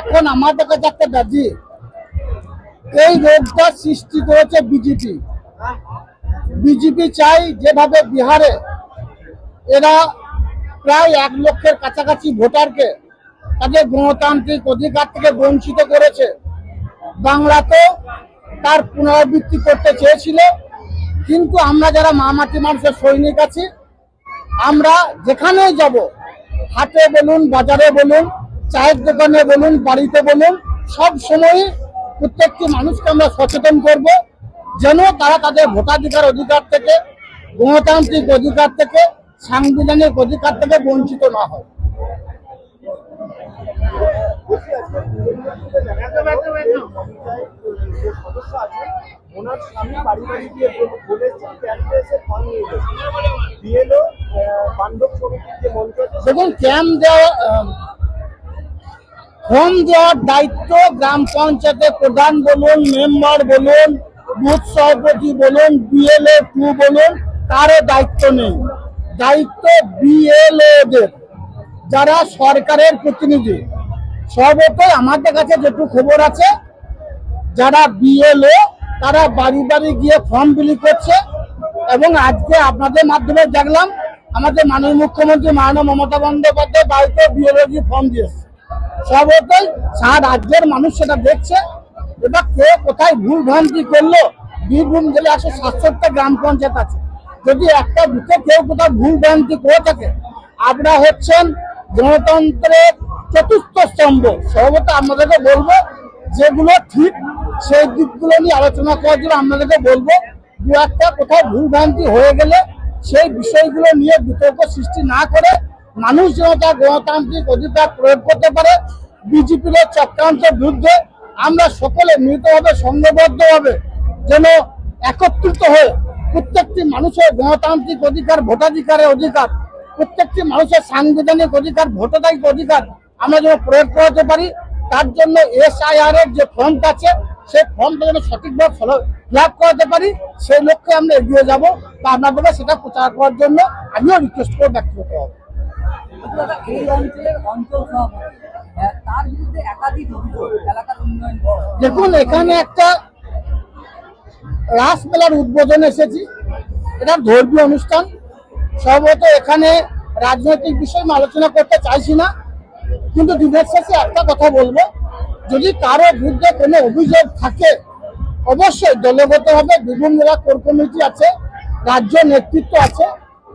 এখন আমাদের কাছে একটা ব্যাধি এই রোগটা সৃষ্টি করেছে বিজেপি। বিজেপি চাই যেভাবে বিহারে এরা প্রায় এক লক্ষের কাছাকাছি ভোটারকে তাদের গণতান্ত্রিক অধিকার থেকে বঞ্চিত করেছে। বাংলাতেও তার পুনরাবৃত্তি করতে চেয়েছিল। কিন্তু আমরা যারা মামাটি মানুষের সৈনিক আছি, আমরা যেখানেই যাব, হাটে বলুন, বাজারে বলুন, চায়ের দোকানে বলুন, বাড়িতে বলুন, সব সময়ই প্রত্যেকটি মানুষকে আমরা সচেতন করব, যেন তারা তাদের ভোটাধিকার অধিকার থেকে, গণতান্ত্রিক অধিকার থেকে, সাংবিধানিক অধিকার থেকে বঞ্চিত না হয়। ওনার স্বামী বাড়ি বাড়ি গিয়ে বলেছেন ক্যাম্পে এসে নিয়ে গেছে বিএলও মঞ্চ দেখুন, ক্যাম্প দেওয়া ফর্ম দেওয়ার দায়িত্ব গ্রাম পঞ্চায়েতের প্রধান বলুন, মেম্বার বলুন, বুথ সভাপতি বলুন, বিএলএ টু বলুন, কারও দায়িত্ব নেই। দায়িত্ব বিএলওদের যারা সরকারের প্রতিনিধি। সর্বতই আমাদের কাছে যেটুকু খবর আছে, যারা বিএলও তারা বাড়ি বাড়ি গিয়ে ফর্ম বিলি করছে এবং আজকে আপনাদের মাধ্যমে দেখলাম আমাদের মাননীয় মুখ্যমন্ত্রী মাননীয় মমতা বন্দ্যোপাধ্যায় বাড়িতে গিয়ে ফর্ম দিয়েছে। সর্বতই সারা রাজ্যের মানুষ সেটা দেখছে এবার কে কোথায় ভুল ভ্রান্তি করল, বীরভূম জেলায় একশো সাতষট্টি গ্রাম পঞ্চায়েত আছে। যদি একটা বুথে কেউ কোথাও ভুল ভ্রান্তি করে থাকে, আপনারা হচ্ছেন গণতন্ত্রের চতুর্থ স্তম্ভ। সর্বত আপনাদেরকে বলব যেগুলো ঠিক, সেই দিকগুলো নিয়ে আলোচনা করার জন্য আপনাদেরকে বলব, দু একটা কোথাও ভুলভ্রান্তি হয়ে গেলে সেই বিষয়গুলো নিয়ে বিতর্ক সৃষ্টি না করে মানুষ যেন তার গণতান্ত্রিক অধিকার প্রয়োগ করতে পারে। বিজেপির চক্রান্তের বিরুদ্ধে আমরা সকলে মিলিতভাবে, সংঘবদ্ধভাবে যেন একত্রিত হয়ে প্রত্যেকটি মানুষের গণতান্ত্রিক অধিকার, ভোটাধিকারের অধিকার, প্রত্যেকটি মানুষের সাংবিধানিক অধিকার ভোটাধিক অধিকার আমরা যেন প্রয়োগ করতে পারি। তার জন্য এসআইআর এর যে ফর্মটা আছে সেই ফর্মটা যেন সঠিকভাবে ফিল আপ করাতে পারি সেই লক্ষ্যে আমরা এগিয়ে যাব। বা আপনাদেরকে সেটা প্রচার করার জন্য আমিও রিকোয়েস্ট করে হবে। এলাকার উন্নয়ন বড় দেখুন এখানে একটা রাসমেলার উদ্বোধন এসেছি। এটা ধর্মীয় অনুষ্ঠান। সম্ভবত এখানে রাজনৈতিক বিষয় আমি আলোচনা করতে চাইছি না। কিন্তু দিনের শেষে একটা কথা বলব, যদি কারও বিরুদ্ধে কোনো অভিযোগ থাকে, অবশ্যই দলগতভাবে বিভিন্ন জেলা কোর কমিটি আছে, রাজ্য নেতৃত্ব আছে,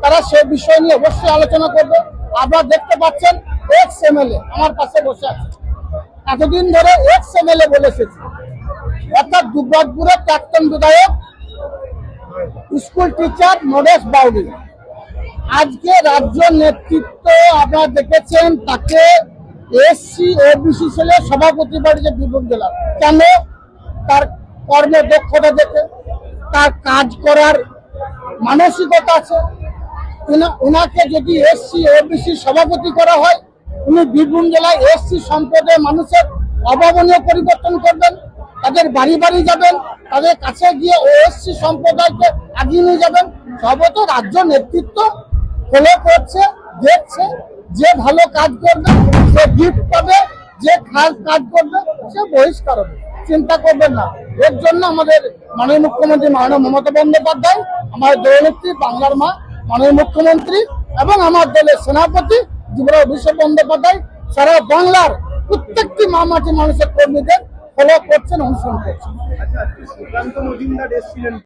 তারা সে বিষয় নিয়ে অবশ্যই আলোচনা করবে। আপনারা দেখতে পাচ্ছেন এক্স এমএলএ আমার কাছে বসে আছে। এতদিন ধরে এক্স এমএলএ বলে এসেছে। অর্থাৎ দুর্গাপুরের প্রাক্তন বিধায়ক, স্কুল টিচার নরেশ বাউরি আজকে রাজ্য নেতৃত্ব আপনারা দেখেছেন তাকে এসসি ওবিসি সেলের সভাপতি বাড়িতে বীরভূম জেলা কেন? তার কর্মদক্ষতা দেখে, তার কাজ করার মানসিকতা আছে। ওনাকে যদি এসসি ওবিসি সভাপতি করা হয়, উনি বীরভূম জেলায় এসসি সম্প্রদায়ের মানুষের অভাবনীয় পরিবর্তন করবেন, তাদের বাড়ি বাড়ি যাবেন, তাদের কাছে গিয়ে ওএসসি সম্প্রদায়কে আগিয়ে নিয়ে যাবেন। সর্বত রাজ্য নেতৃত্ব ফলো করছে, দেখছে যে ভালো কাজ করবে, সে গিফট পাবে, যে খারাপ কাজ করবে, সে বহিষ্কার হবে। চিন্তা করবেন না। এর জন্য আমাদের মাননীয় মুখ্যমন্ত্রী মাননীয় মমতা বন্দ্যোপাধ্যায়, আমার দলনেত্রী, বাংলার মা, মাননীয় মুখ্যমন্ত্রী এবং আমার দলের সেনাপতি যুবরাজ অভিষেক বন্দ্যোপাধ্যায়, সারা বাংলার প্রত্যেকটি মামাটি মানুষের কর্মীদের ফলো করছেন, অনুসরণ করছেন।